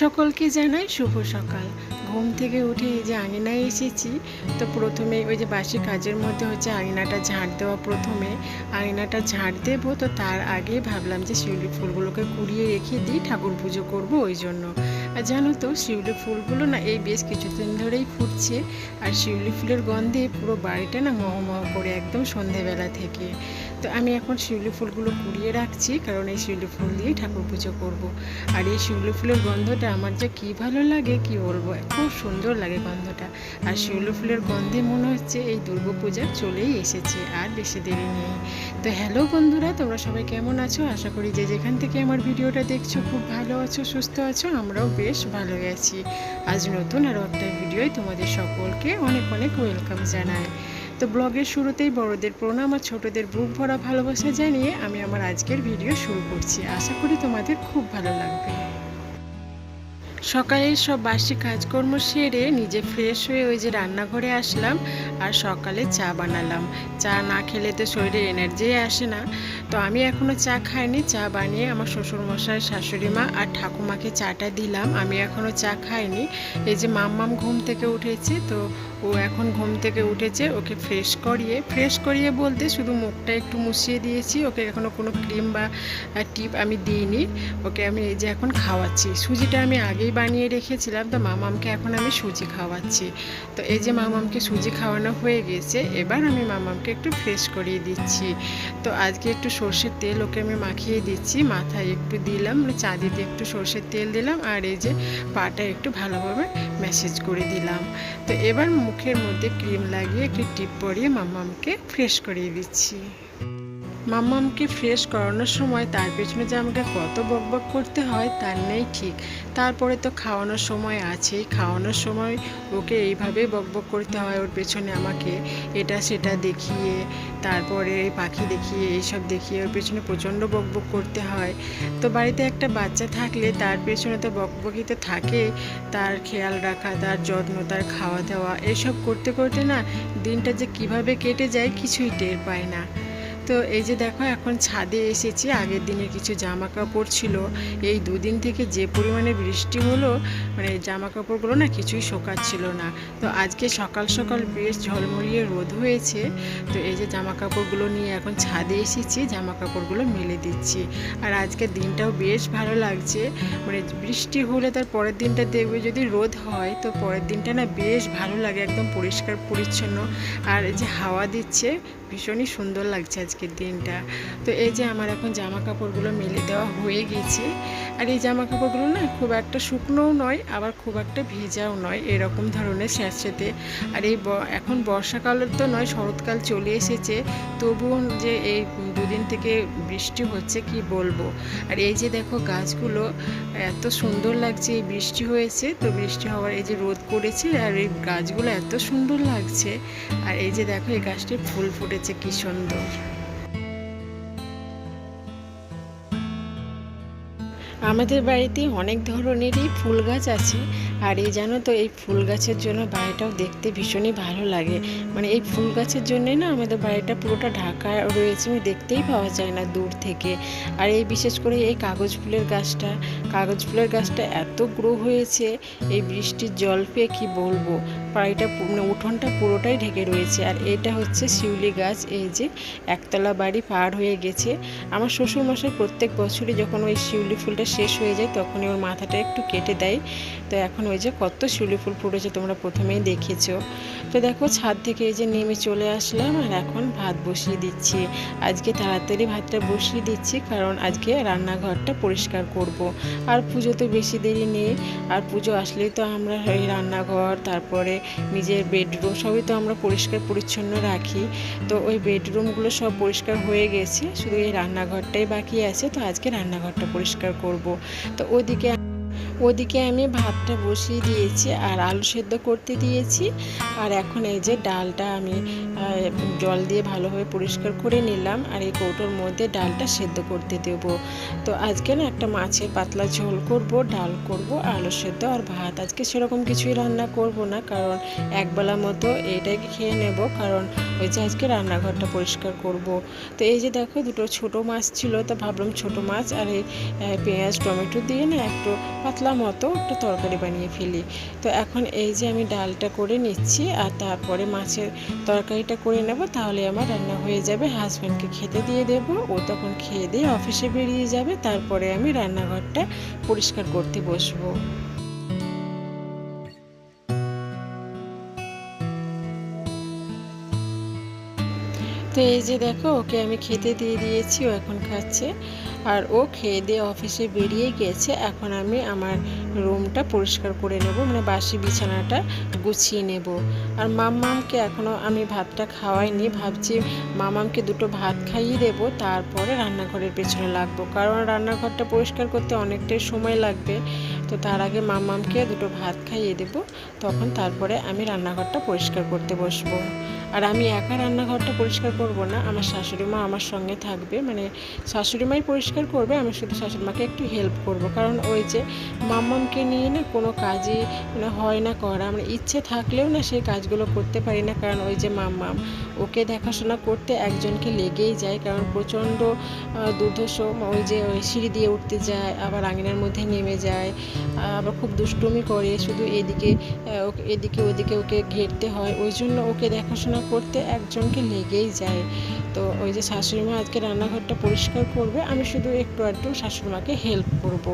সকলকে জানাই শুভ সকাল। ঘুম থেকে উঠে এই যে আঙিনায় এসেছি, তো প্রথমে ওই যে বাসি কাজের মধ্যে হচ্ছে আঙিনাটা ঝাঁট দেওয়া প্রথমে। আঙিনাটা ঝাঁট দেবো, তো তার আগে ভাবলাম যে শিউলি ফুলগুলোকে কুড়িয়ে রেখে দিই, ঠাকুর পুজো করব ওই জন্য। আর জানো তো, শিউলি ফুলগুলো না এই বেশ কিছুদিন ধরেই ফুটছে, আর শিউলি ফুলের গন্ধে পুরো বাড়িটা না মহমহ করে একদম সন্ধেবেলা থেকে। তো আমি এখন শিউলি ফুলগুলো কুড়িয়ে রাখছি, কারণ এই শিউলি ফুল দিয়েই ঠাকুর পুজো করব। আর এই শিউলি ফুলের গন্ধটা আমার যে কী ভালো লাগে, কি বলব? খুব সুন্দর লাগে গন্ধটা। আর শিউলি ফুলের গন্ধে মনে হচ্ছে এই দুর্গা পূজা চলেই এসেছে, আর বেশি দেরি নেই। তো হ্যালো বন্ধুরা, তোমরা সবাই কেমন আছো? আশা করি যে যেখান থেকে আমার ভিডিওটা দেখছ, খুব ভালো আছো, সুস্থ আছো, আমরাও বেশ ভালো আছি। আজ নতুন আরও একটা ভিডিওয় তোমাদের সকলকে অনেক অনেক ওয়েলকাম জানাই। তো ব্লগের শুরুতেই বড়দের প্রণাম আর ছোটদের বুক ভরা ভালোবাসা জানিয়ে আমি আমার আজকের ভিডিও শুরু করছি। আশা করি তোমাদের খুব ভালো লাগবে। সকালের সব বাসি কাজকর্ম সেরে নিজে ফ্রেশ হয়ে ওই যে রান্নাঘরে আসলাম আর সকালে চা বানালাম। চা না খেলে তো শরীরে এনার্জি আসে না। তো আমি এখনও চা খাইনি, চা বানিয়ে আমার শ্বশুরমশাই, শাশুড়ি মা আর ঠাকুমাকে চাটা দিলাম। আমি এখনও চা খাইনি। এই যে মাম্মাম ঘুম থেকে উঠেছে, তো ও এখন ঘুম থেকে উঠেছে, ওকে ফ্রেশ করিয়ে ফ্রেশ করিয়ে বলতে শুধু মুখটা একটু মুছিয়ে দিয়েছি, ওকে এখনও কোনো ক্রিম বা টিপ আমি দিইনি। ওকে আমি এই যে এখন খাওয়াচ্ছি। সুজিটা আমি আগেই বানিয়ে রেখেছিলাম, তো মামামকে এখন আমি সুজি খাওয়াচ্ছি। তো এই যে মামামকে সুজি খাওয়ানো হয়ে গেছে, এবার আমি মামামকে একটু ফ্রেশ করিয়ে দিচ্ছি। তো আজকে একটু সর্ষের তেল ওকে আমি মাখিয়ে দিচ্ছি। মাথায় একটু দিলাম মানে চাঁদিতে একটু সর্ষের তেল দিলাম আর এই যে পাটা একটু ভালোভাবে ম্যাসেজ করে দিলাম। তো এবার মুখের মধ্যে ক্রিম লাগিয়ে একটু টিপ পরিয়ে মামামকে ফ্রেশ করিয়ে দিচ্ছি। মাম্মামকে ফ্রেশ করানোর সময় তার পেছনে যে আমাকে কত বকবক করতে হয় তার নেই ঠিক। তারপরে তো খাওয়ানোর সময় আছেই। খাওয়ানোর সময় ওকে এইভাবেই বকবক করতে হয় ওর পেছনে আমাকে। এটা সেটা দেখিয়ে, তারপরে পাখি দেখিয়ে, এইসব দেখিয়ে ওর পেছনে প্রচণ্ড বকবক করতে হয়। তো বাড়িতে একটা বাচ্চা থাকলে তার পেছনে তো বকবকি তো থাকে। তার খেয়াল রাখা, তার যত্ন, তার খাওয়া দাওয়া এসব করতে করতে না দিনটা যে কীভাবে কেটে যায় কিছুই টের পায় না। তো এই যে দেখো, এখন ছাদে এসেছি। আগের দিনে কিছু জামা কাপড় ছিল। এই দুদিন থেকে যে পরিমাণে বৃষ্টি হলো মানে জামা কাপড়গুলো না কিছুই শোকাচ্ছিল না। তো আজকে সকাল সকাল বেশ ঝলমলিয়ে রোদ হয়েছে। তো এই যে জামা কাপড়গুলো নিয়ে এখন ছাদে এসেছি জামা কাপড়গুলো মেলে দিচ্ছি। আর আজকের দিনটাও বেশ ভালো লাগছে। মানে বৃষ্টি হলে তার পরের দিনটা দেখবে যদি রোদ হয়, তো পরের দিনটা না বেশ ভালো লাগে, একদম পরিষ্কার, পরিচ্ছন্ন। আর এই যে হাওয়া দিচ্ছে ভীষণই সুন্দর লাগছে আজকের দিনটা। তো এই যে আমার এখন জামা কাপড়গুলো মেলে দেওয়া হয়ে গেছে, আর এই জামা কাপড়গুলো না খুব একটা শুকনোও নয়, আবার খুব একটা ভেজাও নয়, এরকম ধরনের স্যাঁতস্যাঁতে আর এই এখন বর্ষাকালের তো নয়, শরৎকাল চলে এসেছে, তবুও যে এই দুদিন থেকে বৃষ্টি হচ্ছে কি বলব? আর এই যে দেখো গাছগুলো, এত সুন্দর লাগছে, এই বৃষ্টি হয়েছে, তো বৃষ্টি হওয়ার এই যে রোদ করেছে আর এই গাছগুলো এত সুন্দর লাগছে। আর এই যে দেখো এই গাছটি ফুল ফুটেছে কি সুন্দর। আমাদের বাড়িতে অনেক ধরনেরই ফুল গাছ আছে, আর এই জানো তো, এই ফুল গাছের জন্য বাড়িটাও দেখতে ভীষণই ভালো লাগে। মানে এই ফুল গাছের জন্যে না, আমাদের বাড়িটা পুরোটা ঢাকা রয়েছে দেখতেই পাওয়া যায় না দূর থেকে। আর এই বিশেষ করে এই কাগজ ফুলের গাছটা, কাগজ ফুলের গাছটা এত গ্রো হয়েছে, এই বৃষ্টির জল পেয়ে কী বলব? বাড়িটা মানে উঠোনটা পুরোটাই ঢেকে রয়েছে। আর এটা হচ্ছে শিউলি গাছ। এই যে একতলা বাড়ি পার হয়ে গেছে। আমার শ্বশুরমশাই প্রত্যেক বছরই যখন ওই শিউলি ফুলটা শেষ হয়ে যায়, তখনই ওর মাথাটা একটু কেটে দেয়। তো এখন ওই যে কত শিউলি ফুল ফুটেছে তোমরা প্রথমেই দেখেছ। তো দেখো ছাদ থেকে এই যে নেমে চলে আসলাম আর এখন ভাত বসিয়ে দিচ্ছি। আজকে তাড়াতাড়ি ভাতটা বসিয়ে দিচ্ছি কারণ আজকে রান্নাঘরটা পরিষ্কার করব। আর পুজো তো বেশি দেরি নেই। আর পুজো আসলেই তো আমরা এই রান্নাঘর, তারপরে নিজের বেডরুম সবই তো আমরা পরিষ্কার পরিচ্ছন্ন রাখি। তো ওই বেডরুমগুলো সব পরিষ্কার হয়ে গেছে। শুধু এই রান্নাঘরটাই বাকি আছে। তো আজকে রান্নাঘরটা পরিষ্কার করব। তো ওদিকে ওদিকে আমি ভাতটা বসিয়ে দিয়েছি আর আলু সেদ্ধ করতে দিয়েছি। আর এখন এই যে ডালটা আমি জল দিয়ে ভালোভাবে পরিষ্কার করে নিলাম আর এই কৌটোর মধ্যে ডালটা সেদ্ধ করতে দেব। তো আজকে না একটা মাছের পাতলা ঝোল করব, ডাল করব, আলু সেদ্ধ আর ভাত। আজকে সেরকম কিছুই রান্না করব না কারণ একবেলা মতো এইটাই খেয়ে নেব কারণ ওই যে আজকে রান্নাঘরটা পরিষ্কার করব। তো এই যে দেখো দুটো ছোট মাছ ছিল, তো ভাবলাম ছোট মাছ আর এই পেঁয়াজ, টমেটো দিয়ে না একটু পাতলা পাতলা মতো একটু তরকারি বানিয়ে ফেলি। তো এখন এই যে আমি ডালটা করে নিচ্ছি আর তারপরে মাছের তরকারিটা করে নেব, তাহলে আমার রান্না হয়ে যাবে। হাজব্যান্ডকে খেতে দিয়ে দেব, ও তখন খেয়ে দিয়ে অফিসে বেরিয়ে যাবে। তারপরে আমি রান্নাঘরটা পরিষ্কার করতে বসবো। তো এই যে দেখো, ওকে আমি খেতে দিয়ে দিয়েছি, ও এখন খাচ্ছে। আর ও খেয়ে দিয়ে অফিসে বেরিয়ে গেছে। এখন আমি আমার রুমটা পরিষ্কার করে নেব মানে বাসি বিছানাটা গুছিয়ে নেব। আর মাম্মামকে এখনও আমি ভাতটা খাওয়াইনি, ভাবছি মামামকে দুটো ভাত খাইয়ে দেবো, তারপরে রান্নাঘরের পেছনে লাগবো। কারণ রান্নাঘরটা পরিষ্কার করতে অনেকটাই সময় লাগবে, তো তার আগে মামামকে দুটো ভাত খাইয়ে দেব, তখন তারপরে আমি রান্নাঘরটা পরিষ্কার করতে বসবো। আর আমি একা রান্নাঘরটা পরিষ্কার করব না, আমার শাশুড়ি মা আমার সঙ্গে থাকবে মানে শাশুড়ি মাই পরিষ্কার করবে, আমি শুধু শাশুড়ি মাকে একটু হেল্প করব। কারণ ওই যে মাম্মামকে নিয়ে না কোনো কাজই মানে হয় না করা মানে ইচ্ছে থাকলেও না সেই কাজগুলো করতে পারি না। কারণ ওই যে মাম্মাম ওকে দেখাশোনা করতে একজনকে লেগেই যায়, কারণ প্রচণ্ড দুর্ধর্ষ, ওই যে সিঁড়ি দিয়ে উঠতে যায়, আবার আঙিনার মধ্যে নেমে যায়, আবার খুব দুষ্টুমি করে, শুধু এদিকে এদিকে ওদিকে ওকে ঘেরতে হয়। ওই জন্য ওকে দেখাশোনা করতে একজনকে লেগেই যায়। তো ওই যে শাশুড়ি মা আজকে রান্নাঘরটা পরিষ্কার করবে, আমি শুধু একটু একটু শাশুড়ি মাকে হেল্প করব।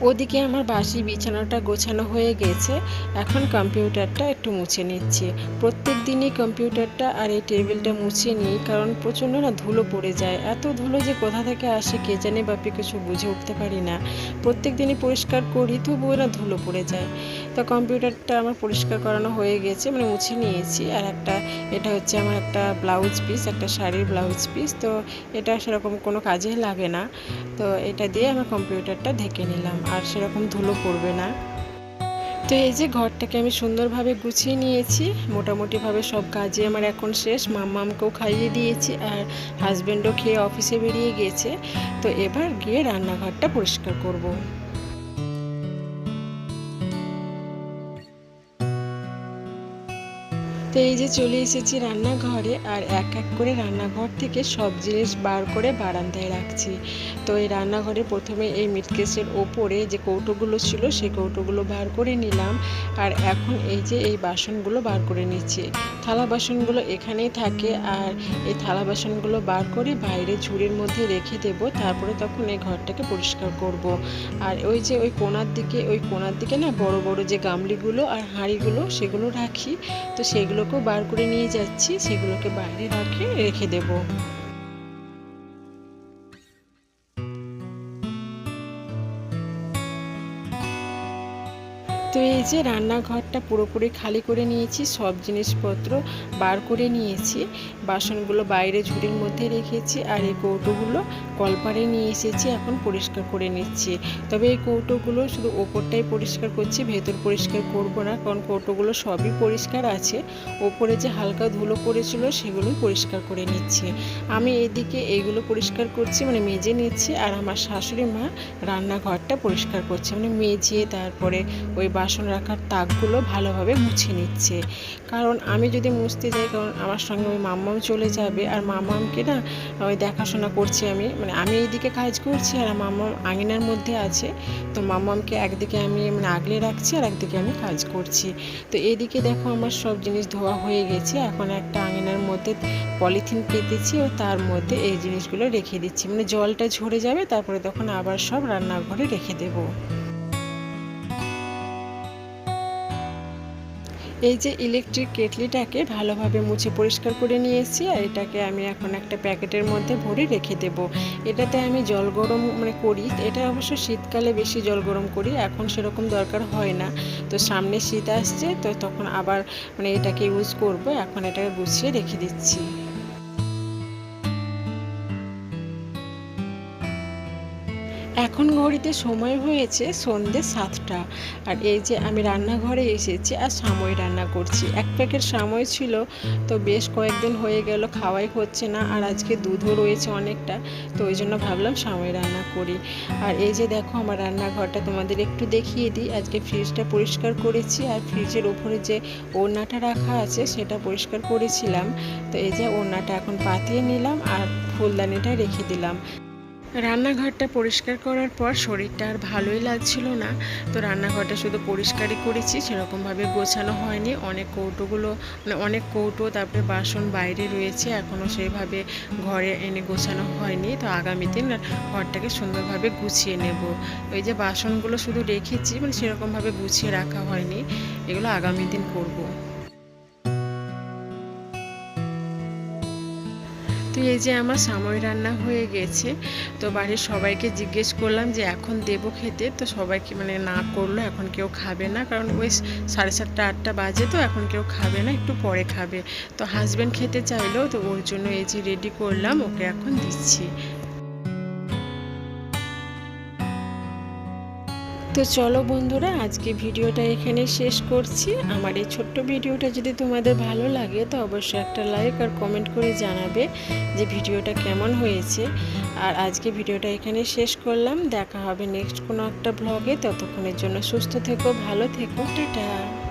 ওদিকে আমার বাসি বিছানাটা গোছানো হয়ে গেছে। এখন কম্পিউটারটা একটু মুছে নিচ্ছি। প্রত্যেক দিনই কম্পিউটারটা আর এই টেবিলটা মুছে নিই, কারণ প্রচণ্ড না ধুলো পড়ে যায়। এত ধুলো যে কোথা থেকে আসে কে জানে বাপি কিছু বুঝে উঠতে পারি না। প্রত্যেক দিনই পরিষ্কার করি, তবুও না ধুলো পড়ে যায়। তো কম্পিউটারটা আমার পরিষ্কার করানো হয়ে গেছে মানে মুছে নিয়েছি। আর একটা, এটা হচ্ছে আমার একটা ব্লাউজ পিস, একটা শাড়ির ব্লাউজ পিস। তো এটা সেরকম কোনো কাজে লাগে না। তো এটা দিয়ে আমার কম্পিউটারটা ঢেকে নিলাম। আর সেরকম ধুলো পড়বে না। তো এই যে ঘরটাকে আমি সুন্দরভাবে গুছিয়ে নিয়েছি। মোটামুটিভাবে সব কাজে আমার এখন শেষ। মাম্মামকেও খাইয়ে দিয়েছি আর হাজব্যান্ডও খেয়ে অফিসে বেরিয়ে গিয়েছে তো এবার গিয়ে রান্নাঘরটা পরিষ্কার করব। তো এই যে চলে এসেছি রান্নাঘরে আর এক এক করে রান্নাঘর থেকে সব জিনিস বার করে বারান্দায় রাখছি। তো এই রান্নাঘরে প্রথমে এই মিটকেসের ওপরে যে কৌটোগুলো ছিল সেই কৌটোগুলো বার করে নিলাম আর এখন এই যে এই বাসনগুলো বার করে নিচ্ছি। থালা বাসনগুলো এখানেই থাকে আর এই থালা বাসনগুলো বার করে বাইরে ঝুড়ির মধ্যে রেখে দেব, তারপরে তখন এই ঘরটাকে পরিষ্কার করব। আর ওই যে ওই কোনার দিকে, ওই কোনার দিকে না বড় বড় যে গামলিগুলো আর হাঁড়িগুলো সেগুলো রাখি। তো সেগুলো সেগুলোকেও বার করে নিয়ে যাচ্ছি, সেগুলোকে বাইরে রাখে, রেখে দেবো। তো এই যে রান্নাঘরটা পুরোপুরি খালি করে নিয়েছি, সব জিনিসপত্র বার করে নিয়েছি। বাসনগুলো বাইরে ঝুড়ির মধ্যে রেখেছি আর এই কৌটোগুলো কলপারে নিয়ে এসেছি, এখন পরিষ্কার করে নিচ্ছি। তবে এই কৌটোগুলো শুধু ওপরটাই পরিষ্কার করছি, ভেতর পরিষ্কার করব না, কারণ কৌটোগুলো সবই পরিষ্কার আছে। ওপরে যে হালকা ধুলো পড়েছিল সেগুলোই পরিষ্কার করে নিচ্ছি। আমি এদিকে এইগুলো পরিষ্কার করছি মানে মেজে নিচ্ছি আর আমার শাশুড়ি মা রান্নাঘরটা পরিষ্কার করছে মানে মেজে তারপরে ওই বাসন রাখার তাকগুলো ভালোভাবে মুছে নিচ্ছে। কারণ আমি যদি মুছতে যাই, কারণ আমার সঙ্গে ওই মাম্মাম চলে যাবে আর মাম্মামকে না ওই দেখাশোনা করছি আমি। মানে আমি এইদিকে কাজ করছি আর মাম্মাম আঙিনার মধ্যে আছে। তো মাম্মামকে একদিকে আমি মানে আগলে রাখছি আর একদিকে আমি কাজ করছি। তো এদিকে দেখো আমার সব জিনিস ধোয়া হয়ে গেছে। এখন একটা আঙিনার মধ্যে পলিথিন পেতেছি ও তার মধ্যে এই জিনিসগুলো রেখে দিচ্ছি। মানে জলটা ঝরে যাবে, তারপরে তখন আবার সব রান্নাঘরে রেখে দেবো। এই যে ইলেকট্রিক কেটলিটাকে ভালোভাবে মুছে পরিষ্কার করে নিয়েছি আর এটাকে আমি এখন একটা প্যাকেটের মধ্যে ভরে রেখে দেব। এটাতে আমি জল গরম মানে করি। এটা অবশ্য শীতকালে বেশি জল গরম করি, এখন সেরকম দরকার হয় না। তো সামনে শীত আসছে, তো তখন আবার মানে এটাকে ইউজ করব। এখন এটাকে গুছিয়ে রেখে দিচ্ছি। এখন ঘড়িতে সময় হয়েছে সন্ধে সাতটা। আর এই যে আমি রান্নাঘরে এসেছি আর সাময় রান্না করছি। এক প্যাকেট সময় ছিল, তো বেশ কয়েকদিন হয়ে গেল, খাওয়াই হচ্ছে না আর আজকে দুধও রয়েছে অনেকটা, তো ওই জন্য ভাবলাম সাময় রান্না করি। আর এই যে দেখো আমার রান্নাঘরটা তোমাদের একটু দেখিয়ে দিই। আজকে ফ্রিজটা পরিষ্কার করেছি আর ফ্রিজের ওপরে যে ওড়নাটা রাখা আছে সেটা পরিষ্কার করেছিলাম। তো এই যে ওড়নাটা এখন পাতিয়ে নিলাম আর ফুলদানিটা রেখে দিলাম। রান্নাঘরটা পরিষ্কার করার পর শরীরটা আর ভালোই লাগছিল না। তো রান্নাঘরটা শুধু পরিষ্কারই করেছি, সেরকমভাবে গোছানো হয়নি। অনেক কৌটোগুলো মানে অনেক কৌটো, তারপরে বাসন বাইরে রয়েছে, এখনও সেইভাবে ঘরে এনে গোছানো হয়নি। তো আগামী দিন ঘরটাকে সুন্দরভাবে গুছিয়ে নেব। ওই যে বাসনগুলো শুধু রেখেছি মানে সেরকমভাবে গুছিয়ে রাখা হয়নি। এগুলো আগামী দিন করব। তো এই যে আমার সাময় রান্না হয়ে গেছে, তো বাড়ির সবাইকে জিজ্ঞেস করলাম যে এখন দেবো খেতে, তো সবাইকে মানে না করল, এখন কেউ খাবে না, কারণ ওই সাড়ে সাতটা, আটটা বাজে তো, এখন কেউ খাবে না, একটু পরে খাবে। তো হাজব্যান্ড খেতে চাইলো, তো ওর জন্য এই যে রেডি করলাম, ওকে এখন দিচ্ছি। তো চলো বন্ধুরা, আজকে ভিডিওটা এখানে শেষ করছি। আমার এই ছোট্ট ভিডিওটা যদি তোমাদের ভালো লাগে, তো অবশ্যই একটা লাইক আর কমেন্ট করে জানাবে যে ভিডিওটা কেমন হয়েছে। আর আজকে ভিডিওটা এখানে শেষ করলাম। দেখা হবে নেক্সট কোনো একটা ব্লগে ততক্ষণের জন্য সুস্থ থেকো, ভালো থেকো। টাটা।